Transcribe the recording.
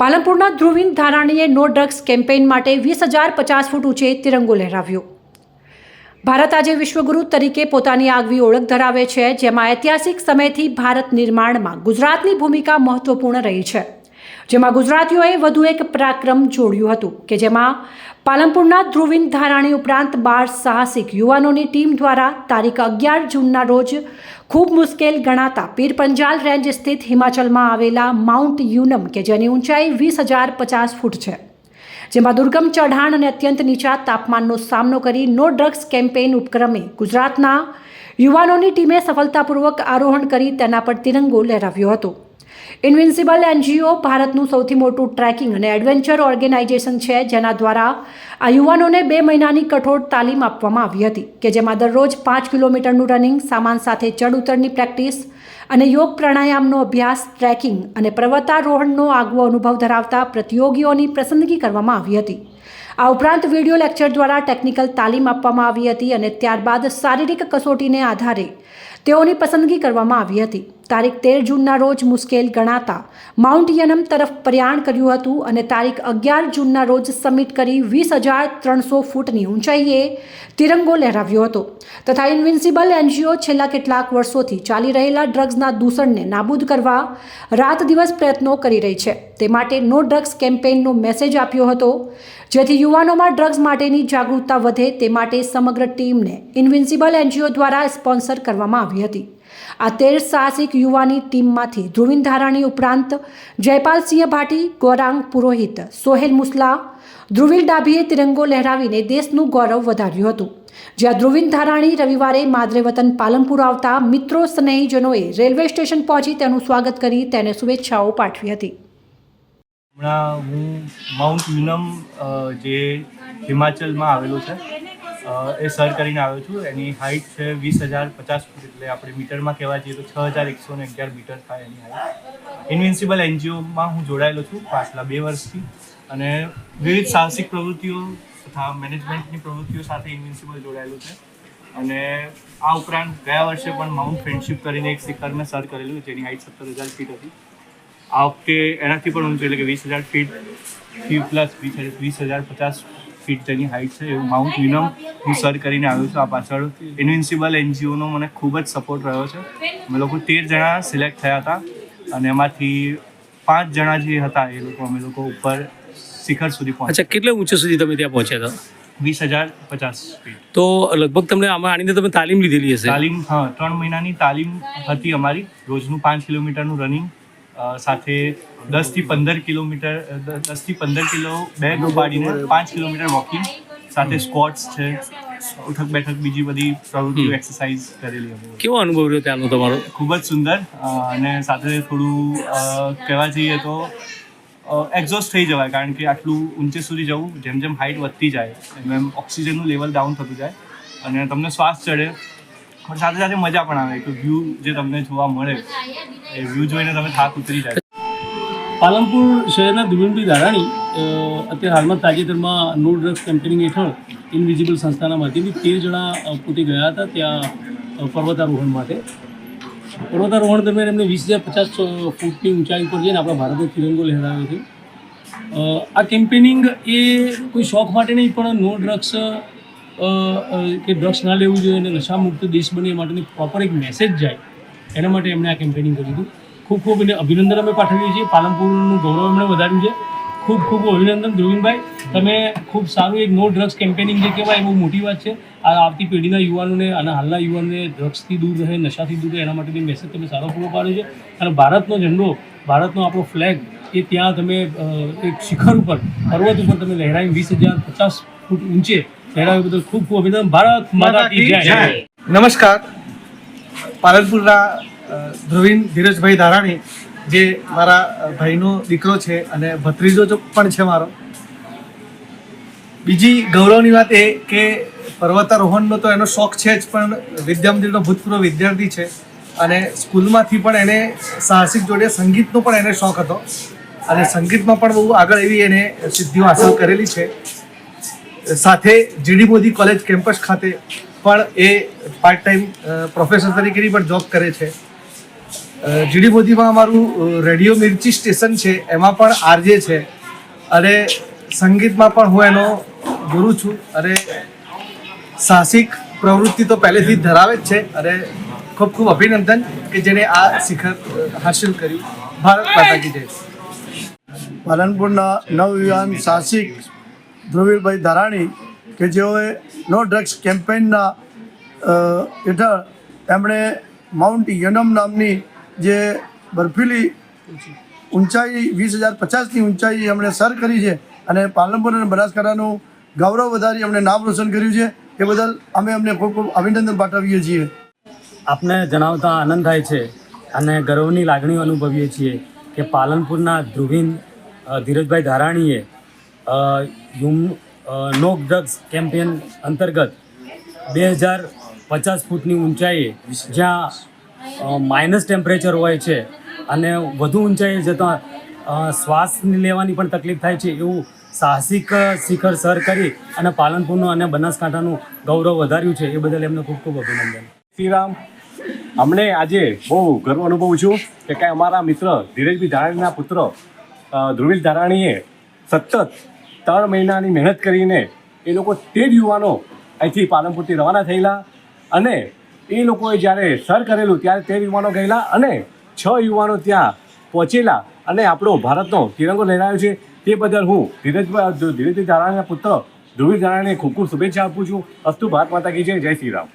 પાલનપુરના ધ્રુવિન ધારાણીએ no drugs campaign માટે વીસ હજાર પચાસ ફૂટ ઊંચે તિરંગો લહેરાવ્યો. ભારત આજે વિશ્વગુરુ તરીકે પોતાની આગવી ઓળખ ધરાવે છે, જેમાં ઐતિહાસિક સમયથી ભારત નિર્માણમાં ગુજરાતની ભૂમિકા મહત્વપૂર્ણ રહી છે. જેમાં ગુજરાતીઓએ વધુ એક પરાક્રમ જોડ્યું હતું કે જેમાં પાલનપુરના ધ્રુવિન ધારાણી ઉપરાંત બાર સાહસિક યુવાનોની ટીમ દ્વારા તારીખ અગિયાર જૂનના રોજ ખૂબ મુશ્કેલ ગણાતા પીર પંજાલ રેન્જ સ્થિત હિમાચલમાં આવેલા માઉન્ટ યુનમ કે જેની ઊંચાઈ વીસ હજાર પચાસ ફૂટ છે. જેમાં દુર્ગમ ચઢાણ અને અત્યંત નીચા તાપમાનનો સામનો કરી નો ડ્રગ્સ કેમ્પેઇન ઉપક્રમે ગુજરાતના યુવાનોની ટીમે સફળતાપૂર્વક આરોહણ કરી તેના પર તિરંગો લહેરાવ્યો હતો. ઇન્વિન્સિબલ એનજીઓ ભારતનું સૌથી મોટું ટ્રેકિંગ અને એડવેન્ચર ઓર્ગેનાઇઝેશન છે, જેના દ્વારા આ યુવાનોને બે મહિનાની કઠોર તાલીમ આપવામાં આવી હતી, કે જેમાં દરરોજ પાંચ કિલોમીટરનું રનિંગ, સામાન સાથે ચડ ઉતરની પ્રેક્ટિસ અને યોગ પ્રાણાયામનો અભ્યાસ, ટ્રેકિંગ અને પર્વતારોહણનો આગવો અનુભવ ધરાવતા પ્રતિયોગીઓની પસંદગી કરવામાં આવી હતી. આ ઉપરાંત વીડિયો લેક્ચર દ્વારા ટેકનિકલ તાલીમ આપવામાં આવી હતી અને ત્યારબાદ શારીરિક કસોટીને આધારે તેઓની પસંદગી કરવામાં આવી હતી. તારીખ તેર જૂનના રોજ મુશ્કેલ ગણાતા. માઉન્ટ યનમ તરફ પ્રયાણ કર્યું હતું અને તારીખ અગિયાર જૂનના રોજ સમિટ કરી વીસ હજાર ત્રણસો ફૂટની ઊંચાઈએ તિરંગો લહેરાવ્યો હતો. તથા ઇન્વિન્સિબલ એનજીઓ છેલ્લા કેટલાક વર્ષોથી ચાલી રહેલા ડ્રગ્સના દૂષણને નાબૂદ કરવા રાત દિવસ પ્રયત્નો કરી રહી છે. તે માટે નો ડ્રગ્સ કેમ્પેઇનનો મેસેજ આપ્યો હતો. જેથી યુવાનોમાં ડ્રગ્સ માટેની જાગૃતતા વધે તે માટે સમગ્ર ટીમને ઇન્વિન્સિબલ એનજીઓ દ્વારા સ્પોન્સર કરવામાં આવી હતી. આ તેર સાહસિક યુવાની ટીમમાંથી ધ્રુવિન ધારાણી ઉપરાંત જયપાલસિંહ ભાટી, ગૌરાંગ પુરોહિત, સોહેલ મુસલા, ધ્રુવિલ ડાભીએ તિરંગો લહેરાવીને દેશનું ગૌરવ વધાર્યું હતું. જ્યાં ધ્રુવિન ધારાણી રવિવારે માદરે વતન પાલનપુર આવતા મિત્રો સ્નેહીજનોએ રેલવે સ્ટેશન પહોંચી તેનું સ્વાગત કરી તેને શુભેચ્છાઓ પાઠવી હતી. હમણાં હું માઉન્ટ યુનમ જે હિમાચલમાં આવેલો છે એ સર કરીને આવ્યો છું. એની હાઇટ છે વીસ હજાર પચાસ ફૂટ એટલે આપણે મીટરમાં કહેવા જઈએ તો છ હજાર એકસો ને અગિયાર મીટર થાય એની હાઇટ ઇન્વિન્સિબલ એનજીઓમાં હું જોડાયેલો છું પાછલા બે વર્ષથી અને વિવિધ સાહસિક પ્રવૃત્તિઓ તથા મેનેજમેન્ટની પ્રવૃત્તિઓ સાથે ઇન્વિન્સિબલ જોડાયેલું છે. અને આ ઉપરાંત ગયા વર્ષે પણ માઉન્ટ ફ્રેન્ડશિપ કરીને એક શિખર મેં સર કરેલું, જેની હાઇટ સત્તર હજાર ફીટ હતી. આ વખતે એનાથી પણ ઊંચું, એટલે કે વીસ હજાર ફીટ ફી પ્લસ વીસ હજાર પચાસ ફીટ તેની હાઇટ છે એવું માઉન્ટ વિનમ હું સર કરીને આવ્યો છું આ પાછળ. ઇન્વિન્સિબલ એનજીઓનો મને ખૂબ જ સપોર્ટ રહ્યો છે. અમે લોકો તેર જણા સિલેક્ટ થયા હતા અને એમાંથી પાંચ જણા જે હતા એ લોકો અમે લોકો ઉપર શિખર સુધી પહોંચ્યા. અચ્છા કેટલે ઊંચે સુધી તમે ત્યાં પહોંચ્યા હતા? વીસ હજાર પચાસ ફીટ તો લગભગ તમને આમાં આણીને તમે તાલીમ લીધેલી હશે? તાલીમ હા ત્રણ મહિનાની તાલીમ હતી અમારી. રોજનું પાંચ કિલોમીટરનું રનિંગ સાથે દસથી પંદર કિલોમીટર દસથી પંદર કિલો બેગ ઉપાડીને પાંચ કિલોમીટર વોકિંગ સાથે સ્કોટ્સ છે ઉઠક બેઠક બીજી બધી પ્રવૃત્તિઓ એક્સરસાઇઝ કરેલી અમે. કેવો અનુભવ રહ્યો ત્યાંનો તમારો? ખૂબ જ સુંદર અને સાથે થોડું કહેવા જઈએ તો એક્ઝોસ્ટ થઈ જવાય કારણ કે આટલું ઊંચે સુધી જવું જેમ જેમ હાઇટ વધતી જાય એમ એમ ઓક્સિજનનું લેવલ ડાઉન થતું જાય અને તમને શ્વાસ ચડે પણ સાથે સાથે મજા પણ આવે. કે વ્યૂ જે તમને જોવા મળે, એ વ્યૂ જોઈને તમે થાક ઉતરી જાય. પાલનપુર શહેરના ધ્રુવીનભાઈ ધારાણી અત્યારે હાલમાં તાજેતરમાં નો ડ્રગ્સ કેમ્પેનિંગ હેઠળ ઇનવિઝિબલ સંસ્થાના માધ્યમથી તેર જણા પોતે ગયા હતા ત્યાં પર્વતારોહણ માટે. પર્વતારોહણ દરમિયાન એમને વીસ હજાર પચાસ ફૂટની ઊંચાઈ ઉપર જઈને આપણા ભારતનો તિરંગો લહેરાવ્યો છે. આ કેમ્પેનિંગ એ કોઈ શોખ માટે નહીં, પણ નો ડ્રગ્સ કે ડ્રગ્સ ના લેવું જોઈએ અને નશામુક્ત દેશ બને એ માટેની પ્રોપર એક મેસેજ જાય, એના માટે એમણે આ કેમ્પેનિંગ કર્યું હતું. ખૂબ ખૂબ એને અભિનંદન અમે પાઠવીએ છીએ. પાલનપુરનું ગૌરવ એમણે વધાર્યું છે. ખૂબ ખૂબ અભિનંદન ધ્રુવીનભાઈ તમે ખૂબ સારું એક નો ડ્રગ્સ કેમ્પેનિંગ જે કહેવાય, એ બહુ મોટી વાત છે. આ આવતી પેઢીના યુવાનોને અને હાલના યુવાનોને ડ્રગ્સથી દૂર રહે, નશાથી દૂર રહે, એના માટેની મેસેજ તમે સારો પૂરો પાડ્યો છે. અને ભારતનો ઝંડો, ભારતનો આપણો ફ્લેગ એ ત્યાં તમે એક શિખર ઉપર, પર્વત ઉપર તમે લહેરાવી વીસ હજાર પચાસ ફૂટ ઊંચે લહેરાવ્યા બદલ ખૂબ ખૂબ અભિનંદન. ભારત માતા કી જય. નમસ્કાર. પાલનપુરના ધ્રુવીન ધીરજભાઈ ધારાણી જે મારા ભાઈનો દીકરો છે અને ભત્રીજો પણ છે મારો. બીજી ગૌરવની વાત એ કે પર્વતારોહણનો તો એનો શોખ છે જ પણ વિદ્યામંદિરનો ભૂતપૂર્વ વિદ્યાર્થી છે અને સ્કૂલમાંથી પણ એને સાહસિક જોડે સંગીતનો પણ એને શોખ હતો. અને સંગીતમાં પણ બહુ આગળ એવી એને સિદ્ધિઓ હાંસલ કરેલી છે. સાથે જીડી મોદી કોલેજ કેમ્પસ ખાતે પણ એ પાર્ટ ટાઈમ પ્રોફેસર તરીકેની પણ જોબ કરે છે. જીડી મોદીમાં અમારું રેડિયો મિર્ચી સ્ટેશન છે, એમાં પણ આરજે છે. અને સંગીતમાં પણ હું એનો ગુરુ છું. અને સાહસિક પ્રવૃત્તિ તો પહેલેથી જ ધરાવે જ છે. અને ખૂબ ખૂબ અભિનંદન કે જેને આ શિખર હાંસિલ કર્યું. ભારત માતા કી જય. પાલનપુરના નવયુવાન સાહસિક ધ્રુવીલભાઈ ધારાણી કે જેઓએ નો ડ્રગ્સ કેમ્પેઇનના હેઠળ એમણે માઉન્ટ યનમ નામની જે બર્ફીલી ઊંચાઈ વીસ હજાર પચાસની ઊંચાઈ એમણે સર કરી છે અને પાલનપુર અને બનાસકાંઠાનું ગૌરવ વધારી એમણે નામ રોશન કર્યું છે. એ બદલ અમે અમને ખૂબ ખૂબ અભિનંદન પાઠવીએ છીએ. આપને જણાવતા આનંદ થાય છે અને ગર્વની લાગણીઓ અનુભવીએ છીએ કે પાલનપુરના ધ્રુવીન ધીરજભાઈ ધારાણીએ અ, યુમ નો ડ્રગ્સ કેમ્પેન અંતર્ગત બે હજાર પચાસ ફૂટની ઊંચાઈએ જ્યાં માઇનસ ટેમ્પરેચર હોય છે અને વધુ ઊંચાઈએ જતાં શ્વાસ લેવાની પણ તકલીફ થાય છે એવું સાહસિક શિખર સર કરી અને પાલનપુરનું અને બનાસકાંઠાનું ગૌરવ વધાર્યું છે. એ બદલ એમને ખૂબ ખૂબ અભિનંદન. શ્રીરામ અમને આજે બહુ ગર્વ અનુભવું છું કે કાંઈ અમારા મિત્ર ધીરજભાઈ ધારાણીના પુત્ર ધ્રુવીલ ધારાણીએ સતત ત્રણ મહિનાની મહેનત કરીને એ લોકો તે જ યુવાનો અહીંથી પાલનપુરથી રવાના થયેલા અને એ લોકોએ જ્યારે સર કરેલું ત્યારે તે યુવાનો ગયેલા અને છ યુવાનો ત્યાં પહોંચેલા અને આપણો ભારતનો તિરંગો લહેરાયો છે. તે બદલ હું ધીરજભાઈ ધીરજભાઈ ધારાણીના પુત્ર ધ્રુવી ધારાણીને ખૂબ ખૂબ શુભેચ્છા આપું છું. અસ્તુ ભારત માતા કી જય જય શ્રી રામ.